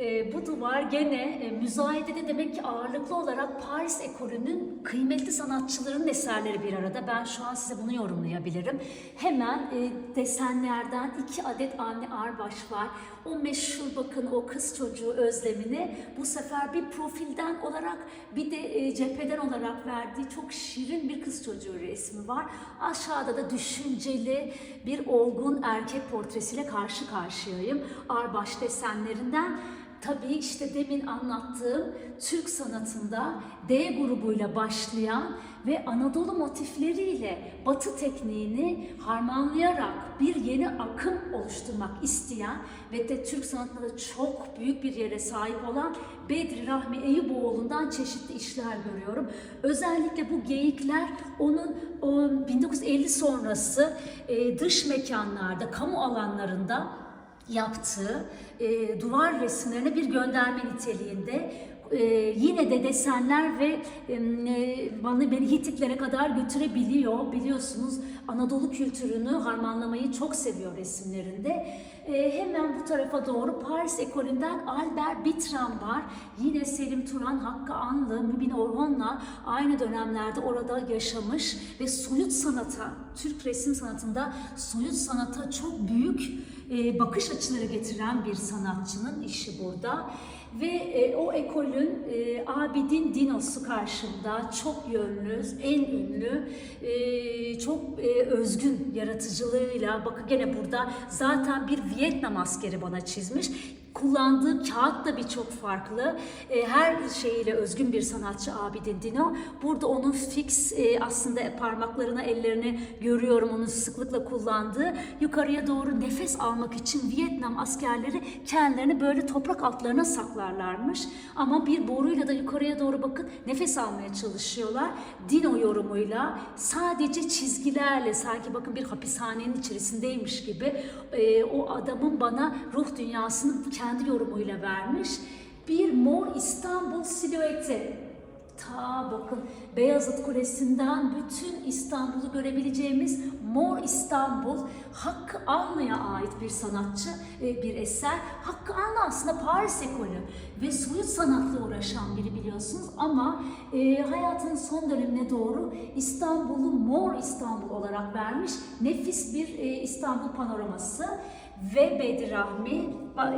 E, bu duvar gene e, müzayedede demek ki ağırlıklı olarak Paris ekolünün kıymetli sanatçıların eserleri bir arada. Ben şu an size bunu yorumlayabilirim. Hemen e, desenlerden iki adet anne ağırbaş var. O meşhur bakın o kız çocuğu özlemini bu sefer bir profilden olarak bir de e, cepheden olarak verdiği çok şirin bir kız çocuğu resmi var. Aşağıda da düşünceli bir olgun erkek portresiyle karşı karşıyayım. Ağırbaş desenlerinden Tabii işte demin anlattığım Türk sanatında D grubuyla başlayan ve Anadolu motifleriyle Batı tekniğini harmanlayarak bir yeni akım oluşturmak isteyen ve de Türk sanatında da çok büyük bir yere sahip olan Bedri Rahmi Eyüboğlu'ndan çeşitli işler görüyorum. Özellikle bu geyikler onun o 1950 sonrası dış mekanlarda, kamu alanlarında yaptığı e, duvar resimlerine bir gönderme niteliğinde e, yine de desenler ve e, bana beni Hititlere kadar götürebiliyor. Biliyorsunuz Anadolu kültürünü harmanlamayı çok seviyor resimlerinde. E, hemen bu tarafa doğru Paris ekolünden Albert Bitran var. Yine Selim Turan, Hakkı Anlı, Mübin Orhon'la aynı dönemlerde orada yaşamış ve soyut sanata, Türk resim sanatında soyut sanata çok büyük e, bakış açıları getiren bir sanatçının işi burada. Ve e, o ekolün e, Abidin Dinosu karşımda çok yönlü, en ünlü, e, çok özgün yaratıcılığıyla, bakın gene burada zaten bir Vietnam askeri bana çizmiş. Kullandığı kağıt da birçok farklı. E, her şeyiyle özgün bir sanatçı Abidin Dino. Burada onun fix e, aslında parmaklarına, ellerini görüyorum onun sıklıkla kullandığı. Yukarıya doğru nefes almak için Vietnam askerleri kendilerini böyle toprak altlarına saklarlarmış. Ama bir boruyla da yukarıya doğru bakın nefes almaya çalışıyorlar. Dino yorumuyla sadece çizgilerle sanki bakın bir hapishanenin içerisindeymiş gibi e, o adamın bana ruh dünyasını kendi yorumuyla vermiş. Bir mor İstanbul silüeti. Ta bakın Beyazıt Kulesi'nden bütün İstanbul'u görebileceğimiz Mor İstanbul Hakkı Anlı'ya ait bir sanatçı e, bir eser. Hakkı Anlı aslında Paris ekolü ve soyut sanatla uğraşan biri biliyorsunuz ama e, hayatının son dönemine doğru İstanbul'u Mor İstanbul olarak vermiş nefis bir e, İstanbul panoraması ve Bedir Rahmi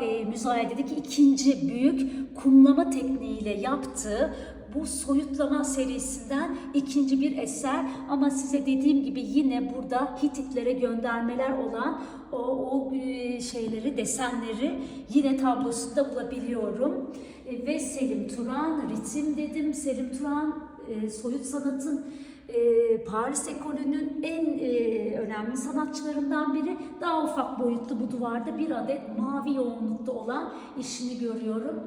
e, müzayededeki ikinci büyük kumlama tekniğiyle yaptığı bu soyutlama serisinden ikinci bir eser ama size dediğim gibi yine burada Hititlere göndermeler olan o, o e, şeyleri, desenleri yine tablosunda bulabiliyorum. E, Ve Selim Turan, ritim dedim. Selim Turan e, soyut sanatın Paris ekolünün en önemli sanatçılarından biri. Daha ufak boyutlu bu duvarda bir adet mavi yoğunlukta olan işini görüyorum.